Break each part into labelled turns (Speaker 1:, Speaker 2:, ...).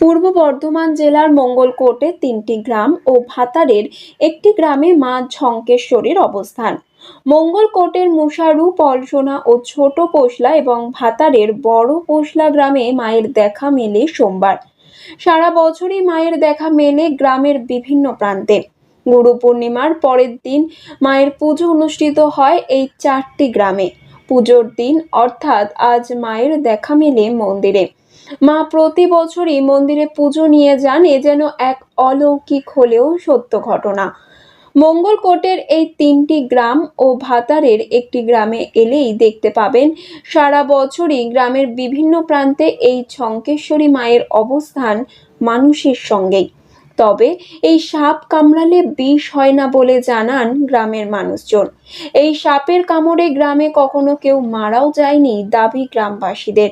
Speaker 1: পূর্ব বর্ধমান জেলার মঙ্গলকোটে তিনটি গ্রাম ও ভাতারের একটি গ্রামে মা ঝঙ্কেশ্বরীর অবস্থান। মঙ্গলকোটের মুসারু পলসোনা ও ছোট পোশলা এবং ভাতারের বড় পোশলা গ্রামে মায়ের দেখা মেলে সোমবার। সারা বছরই মায়ের দেখা মেলে গ্রামের বিভিন্ন প্রান্তে। গুরু পূর্ণিমার পরের দিন মায়ের পুজো অনুষ্ঠিত হয় এই চারটি গ্রামে। পুজোর দিন অর্থাৎ আজ মায়ের দেখা মেলে মন্দিরে। মা প্রতি বছরই মন্দিরে পুজো নিয়ে যান, এ যেন এক অলৌকিক হলেও সত্য ঘটনা। মঙ্গলকোটের এই তিনটি গ্রাম ও ভাতারের একটি গ্রামে এলেই দেখতে পাবেন, সারা বছরই গ্রামের বিভিন্ন প্রান্তে এই ছঙ্কেশ্বরী মায়ের অবস্থান মানুষের সঙ্গেই। তবে এই সাপ কামড়ালে বিষ হয় না বলে জানান গ্রামের মানুষজন। এই সাপের কামড়ে গ্রামে কখনো কেউ মারাও যায়নি দাবি গ্রামবাসীদের।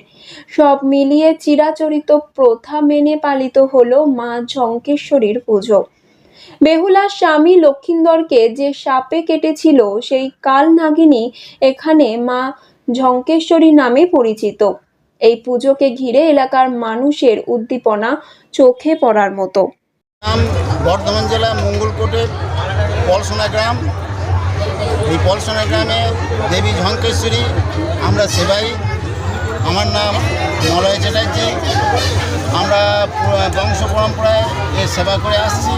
Speaker 1: সব মিলিয়ে চিরাচরিত প্রথা মেনে পালিত হলো মা ঝঙ্কেশ্বরীর পুজো। বেহুলার স্বামী লক্ষিন্দরকে যে সাপে কেটেছিল সেই কাল নাগিনী এখানে মা ঝঙ্কেশ্বরী নামে পরিচিত। এই পুজোকে ঘিরে এলাকার মানুষের উদ্দীপনা চোখে পড়ার মতো।
Speaker 2: গ্রাম বর্ধমান জেলা মঙ্গলকোটের পলসোনা গ্রাম। এই পলসোনা গ্রামে দেবী ঝঙ্কেশ্বরী, আমরা সেবাই। আমার নাম মলয় চ্যাটার্জি। আমরা বংশ পরম্পরায় এর সেবা করে আসছি।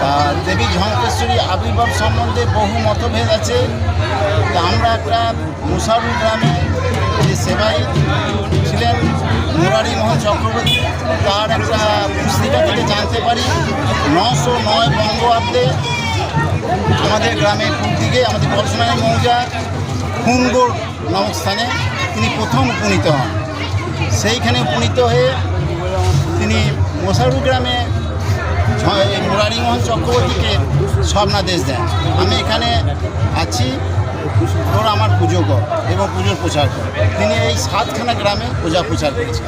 Speaker 2: তা দেবী ঝঙ্কেশ্বরী আবির্ভাব সম্বন্ধে বহু মতভেদ আছে। আমরা একটা মুসারু গ্রামে যে সেবাই মুরারি মোহন চক্রবর্তী তার একটা পুস্তিকা থেকে জানতে পারি, নশো নয় বঙ্গাব্দে আমাদের গ্রামের দিকে, আমাদের পড়াশোনায় মৌজার হুমগোড় নামক স্থানে তিনি প্রথম উপনীত হন। সেইখানে উপনীত হয়ে তিনি মশারু গ্রামে মুরারিমোহন চক্রবর্তীকে স্বপ্নাদেশ দেন। আমি এখানে আছি, ওর আমার পুজো কর এবং পুজোর প্রচার কর। তিনি এই সাতখানা গ্রামে পূজা প্রচার করেছেন।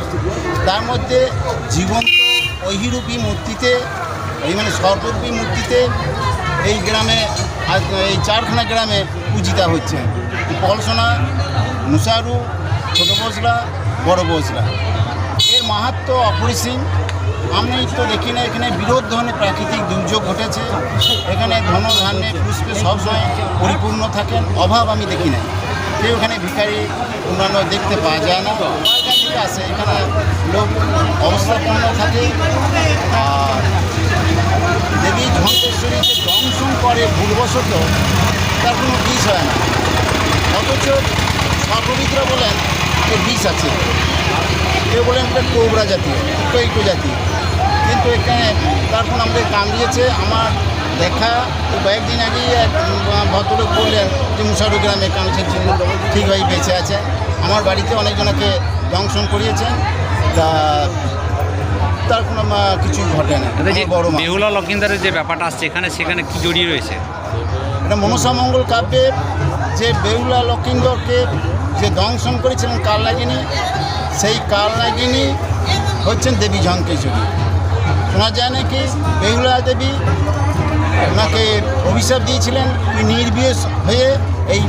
Speaker 2: তার মধ্যে জীবন্ত ঐহিরূপী মূর্তিতে, এই মানে সর্বরূপী মূর্তিতে এই গ্রামে এই চারখানা গ্রামে পূজিতা হচ্ছে পলসোনা, মুসারু, ছোট বসলা বড় বসলা এর মাহাত্ম অপরিসীম। আমি তো দেখি না, এখানে বিরোধ ধরনের প্রাকৃতিক দুর্যোগ ঘটেছে। এখানে ধন ধান্যে পুষ্পে সবসময় পরিপূর্ণ থাকেন, অভাব আমি দেখি না কেউ এখানে ভিখারি, অন্যান্য দেখতে পাওয়া যায় না। থেকে আসে, এখানে লোক অবস্থাপন্ন থাকে। দেবী ঝঙ্কেশ্বরীকে দংশন করে ভুলবশত, তার কোনো বিষ হয় না। অথচ সর্ববিদরা বলেন যে বিষ আছে। কেউ বলেন এটা কোবরা জাতীয় কৈকো এখানে তারপর আমাদের কামড়িয়েছে। আমার দেখা এই কয়েকদিন আগেই এক ভদ্রলোক বললেন যে মুসারু গ্রামে কামড়েছে ঠিকভাবে বেঁচে আছে। আমার বাড়িতে অনেকজনকে দংশন করিয়েছেন তা তার কোনো কিছু ঘটে না। আমার বড়
Speaker 3: বেহুলা লক্ষিন্দারের যে ব্যাপারটা আসছে এখানে সেখানে কি জড়িয়ে রয়েছে?
Speaker 2: এটা মনসামঙ্গল কাব্যের যে বেহুলা লক্ষিন্দরকে যে দংশন করেছিলেন কাল কালনাগিনী সেই কাল কালনাগিনী হচ্ছেন দেবী ঝঙ্কেশ্বরী। যায় নাকি বেহুলা দেবী ওনাকে অভিশাপ দিয়েছিলেন তুই নির্বিয়ে হয়ে এই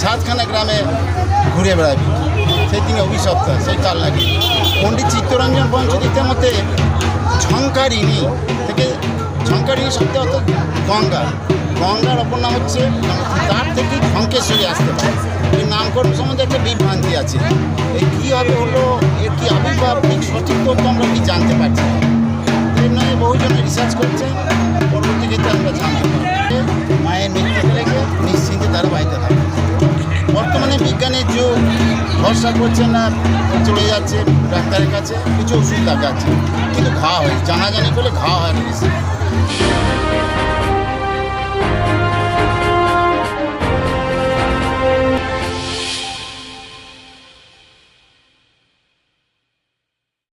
Speaker 2: সাতখানা গ্রামে ঘুরে বেড়াবি। সেই তিনি অভিশপ্ত সেই কালনাগিনী পণ্ডিত চিত্তরঞ্জন পঞ্চতীর্থের মতে ঝঙ্কারিণী থেকে ঝঙ্কারিণী শব্দ অর্থ গঙ্গা। গঙ্গার অপর নাম হচ্ছে তার থেকে ঝঙ্কেশ্বরী আসতে পারে। এই নামকরণ সম্বন্ধে একটা বিভ্রান্তি আছে। এই কীভাবে হলো, এর কি আবির্ভাব, ঠিক সঠিক তথ্য আমরা কি জানতে পারছি না। এর নয় বহুজনে রিসার্চ করছে, পরবর্তী আমরা জানতে পারি মায়ের মৃত্যু লেগে নিশ্চিন্তে তারা বাড়িতে থাকে বর্তমানে বিজ্ঞানের যুগ, ভরসা করছে না, চলে যাচ্ছে ডাক্তারের কাছে, কিছু ওষুধ লাগাচ্ছে কিন্তু ঘা হয়, জানাজানি করলে ঘা হয় বেশি।